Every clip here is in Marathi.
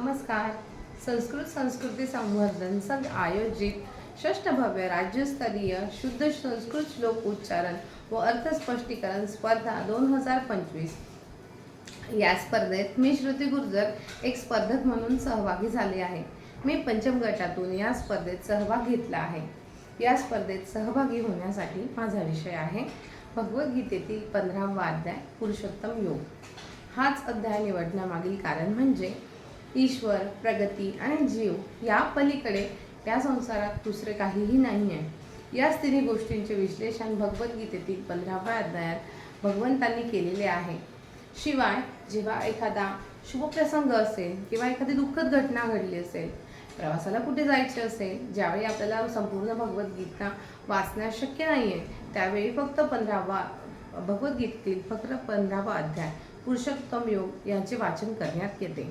नमस्कार. संस्कृत संस्कृती संवर्धन संघ आयोजित षष्ठभव्य राज्यस्तरीय शुद्ध संस्कृत श्लोक उच्चारण व अर्थस्पष्टीकरण स्पर्धा दोन हजार पंचवीस. या स्पर्धेत मी श्रुती गुर्जर एक स्पर्धक म्हणून सहभागी झाले आहे. मी पंचम गटातून या स्पर्धेत सहभाग घेतला आहे. या स्पर्धेत सहभागी होण्यासाठी माझा विषय आहे भगवद्गीतेतील पंधरावा अध्याय पुरुषोत्तम योग. हाच अध्याय निवडण्यामागील कारण म्हणजे ईश्वर प्रगती आणि जीव या पलीकडे या संसारात दुसरे काहीही नाही आहे याच तिन्ही गोष्टींचे विश्लेषण भगवद्गीतेतील पंधराव्या अध्यायात भगवंतांनी केलेले आहे. शिवाय जेव्हा एखादा शुभप्रसंग असेल किंवा एखादी दुःखद घटना घडली असेल प्रवासाला कुठे जायचे असेल ज्यावेळी आपल्याला संपूर्ण भगवद्गीता वाचण्यास शक्य नाही आहे त्यावेळी फक्त पंधरावा भगवद्गीतेतील फक्त पंधरावा अध्याय पुरुषोत्तम योग यांचे वाचन करण्यात येते.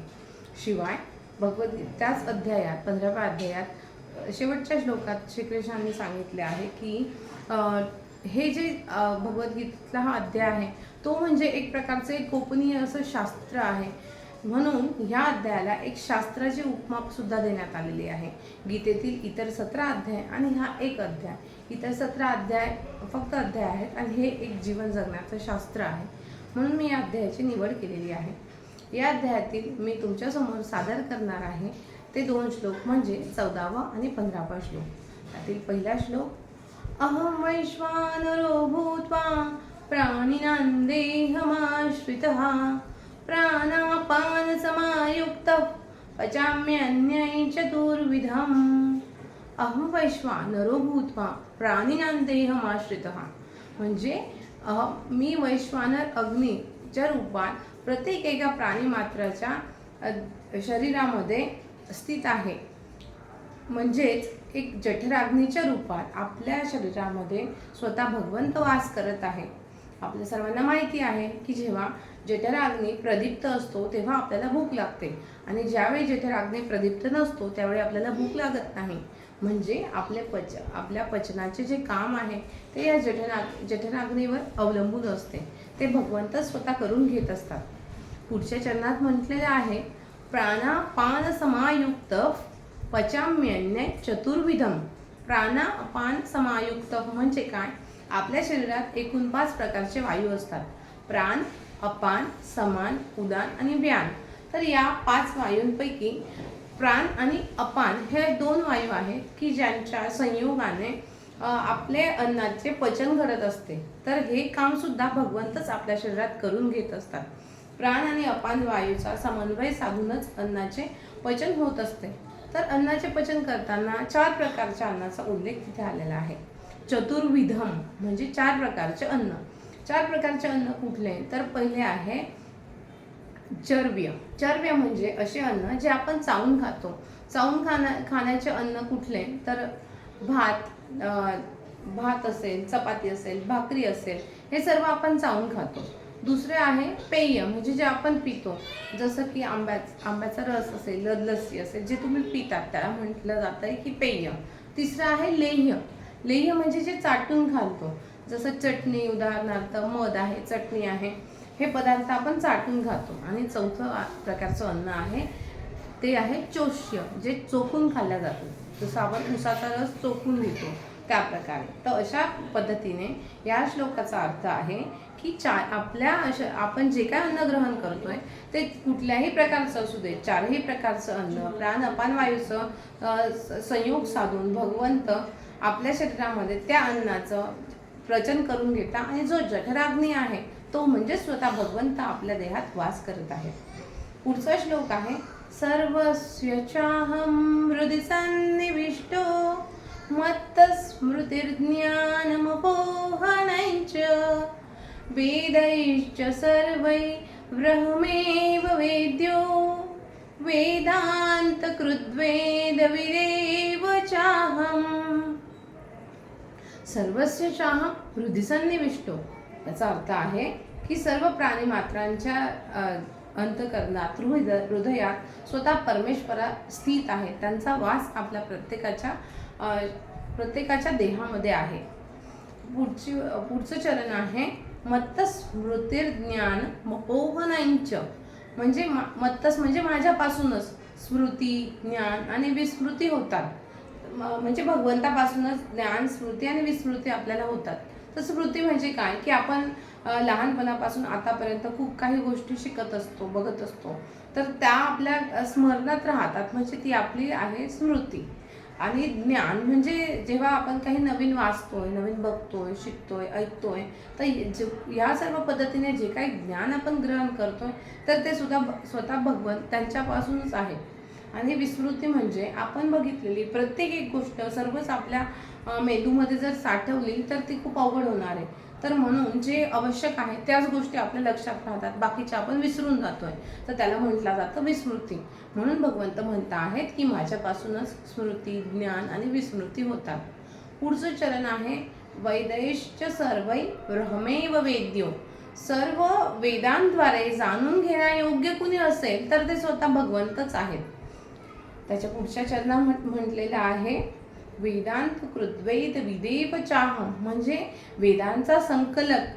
शिवाय भगवद्गीत त्याच अध्यायात पंधराव्या अध्यायात शेवटच्या श्लोकात श्रीकृष्णांनी सांगितले आहे की हे जे भगवद्गीतेतला हा अध्याय आहे तो म्हणजे एक प्रकारचे एक गोपनीय असं शास्त्र आहे. म्हणून ह्या अध्यायाला एक शास्त्राची उपमा सुद्धा देण्यात आलेली आहे. गीतेतील इतर सतरा अध्याय आणि हा एक अध्याय. इतर सतरा अध्याय फक्त अध्याय आहेत आणि हे एक जीवन जगण्याचं शास्त्र आहे. म्हणून मी या अध्यायाची निवड केलेली आहे. या अध्यायातील मी तुमच्यासमोर सादर करणार आहे ते दोन श्लोक म्हणजे चौदावा आणि पंधरावा श्लोक. त्यातील पहिला श्लोक अहं वैश्वानरो भूत्वा प्राणिनां देहमाश्रितः प्राणापानसमायुक्तः पचाम्यन्यै चतुर्विधम् अहं वैश्वानरो भूत्वा प्राणिनांदेहमाश्रितः म्हणजे अह, मी वैश्वानर च्या रूपात प्रत्येक एका प्राणीमात्राच्या मात्राच्या शरीरामध्ये स्थित आहे. म्हणजेच एक जठराग्नीच्या रूपात आपल्या शरीरामध्ये स्वतः भगवंत वास करत आहे. आपल्या सर्वांना माहिती आहे की जेव्हा जठराग्नी प्रदीप्त असतो तेव्हा आपल्याला भूक लागते. आणि ज्यावेळी जठराग्नी प्रदीप्त नसतो त्यावेळी आपल्याला भूक लागत नाही. म्हणजे आपले पच आपल्या पचनाचे जे काम आहे ते या जठनाग जठनाग्नीवर अवलंबून असते. ते भगवंत स्वतः करून घेत असतात. पुढच्या चरणात म्हटलेलं आहे प्राणापान समायुक्त पचाम्यन्य चतुर्विधम प्राणापान समायुक्त म्हणजे काय? आपल्या शरीरात एकूण पाच प्रकारचे वायू असतात. प्राण अपान समान उदान आणि व्यान. तर या पाच वायूंपैकी प्राण आणि अपान हे दोन वायू आहेत की ज्यांच्या संयोगाने आपले अन्नाचे पचन घडत असते. तर हे काम सुद्धा भगवंतच आपल्या शरीरात करून घेत असतात. प्राण आणि अपान वायूचा समन्वय साधूनच अन्नाचे पचन होत असते. तर अन्नाचे पचन करताना चार प्रकारच्या अन्नाचा उल्लेख तिथे आलेला आहे. चतुर्विधम म्हणजे चार प्रकारचे अन्न. चार प्रकारचे अन्न कुठले? तर पहिले आहे चरव्य चरव्य म्हणजे असे अन्न जे आपण चावून खातो. चावून खाण्या खाण्याचे अन्न कुठले? तर भात भात असेल चपाती असेल भाकरी असेल हे सर्व आपण चावून खातो. दुसरे आहे पेय म्हणजे जे आपण पितो. जसं की आंब्याच आंब्याचा रस असेल लस्सी असेल जे तुम्ही पितात त्याला म्हटलं जातं आहे की पेय. तिसरं आहे लेह्य. लेह्य म्हणजे जे चाटून घालतो जसं चटणी उदाहरणार्थ मध आहे चटणी आहे. हे पदार्थ आपण चाटून खातो. आणि चौथं प्रकारचं अन्न आहे ते आहे चोष्य जे चोखून खाल्ला जातं. जसं आपण उसाचा रस चोखून घेतो त्या प्रकारे. तर अशा पद्धतीने या श्लोकाचा अर्थ आहे की चा आपल्या अशा आपण जे काय अन्न ग्रहण करतोय ते कुठल्याही प्रकारचं असू दे चारही प्रकारचं अन्न प्राण अपान वायूचं स- संयोग साधून भगवंत आपल्या शरीरामध्ये त्या अन्नाचं प्रचन करून घेता आणि जो जठराग्नी आहे तो म्हणजे स्वतः भगवंत आपल्या देहात वास करत आहे. पुढचा श्लोक आहे सर्वस्य चाहं हृदि सन्निविष्टो वेदैश्च सर्वै ब्रह्मेव वेद्यो वेदान्तकृद्वेदविदेव चाहम्। सर्वस्व चाह हृदय सन्निविष्टो. याचा अर्थ आहे की सर्व प्राणी मात्रांच्या अंतकरणात हृदय हृदयात स्वतः परमेश्वरा स्थित आहे त्यांचा वास आपल्या प्रत्येकाच्या प्रत्येकाच्या देहामध्ये आहे. पुढची पुढचं चरण आहे मत्तस्मृतिर्ज्ञान मपोहनांच म्हणजे मत्तस म्हणजे माझ्यापासूनच. स्मृती ज्ञान आणि विस्मृती होतात. म्हणजे भगवंतापासूनच ज्ञान स्मृती आणि विस्मृती आपल्याला होतात. तर स्मृती म्हणजे काय? की आपण लहानपणापासून आतापर्यंत खूप काही गोष्टी शिकत असतो बघत असतो. तर त्या आपल्या स्मरणात राहतात. म्हणजे ती आपली आहे स्मृती. आणि ज्ञान म्हणजे जेव्हा आपण काही नवीन वाचतोय नवीन बघतोय शिकतोय ऐकतोय तर जे- या सर्व पद्धतीने जे काही ज्ञान आपण ग्रहण करतोय तर ते सुद्धा स्वतः भगवंत त्यांच्यापासूनच आहे. आणि विस्मृती म्हणजे आपण बघितलेली प्रत्येक एक गोष्ट सर्वच आपल्या मेंदूमध्ये जर साठवली तर ती खूप अवघड होणार आहे. तर म्हणून जे आवश्यक आहे त्याच गोष्टी आपल्या लक्षात राहतात. बाकीच्या आपण विसरून जातोय. तर त्याला म्हटलं जातं विस्मृती म्हणून भगवंत म्हणत आहेत की माझ्यापासूनच स्मृती ज्ञान आणि विस्मृती होतात. पुढचं चरण आहे वैदेशच सर्वै ब्रह्मेव वेद्यो. सर्व वेदांद्वारे जाणून घेण्यायोग्य कुणी असेल तर ते स्वतः भगवंतच आहेत. त्याच्या पुढच्या चरणा म्हट- म्हटलेलं आहे वेदांत कृद्वैत विदेव चाह. म्हणजे वेदांचा संकलक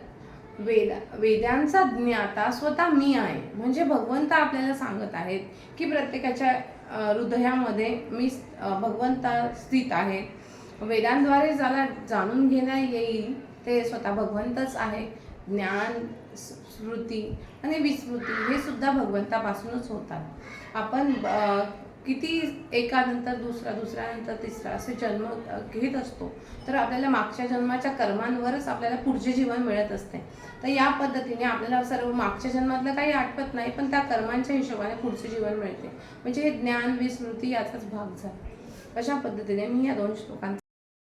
वेद वेदांचा ज्ञाता स्वतः मी आहे. म्हणजे भगवंत आपल्याला सांगत आहेत की प्रत्येकाच्या हृदयामध्ये मी भगवंता भगवंत स्थित आहे. वेदांद्वारे ज्याला जाणून घेण्या येईल ते स्वतः भगवंतच आहे. ज्ञान स्मृती आणि विस्मृती हे सुद्धा भगवंतापासूनच होतात. आपण किती एकानंतर दुसरा दुसऱ्यानंतर तिसरा असे जन्म घेत असतो तर आपल्याला मागच्या जन्माच्या कर्मांवरच आपल्याला पुढचे जीवन मिळत असते. तर या पद्धतीने आपल्याला सर्व मागच्या जन्मातलं काही आठवत नाही पण त्या कर्मांच्या हिशोबाने पुढचे जीवन मिळते. म्हणजे हे ज्ञान विस्मृती याचाच भाग झाला. अशा पद्धतीने मी या दोन श्लोकांचा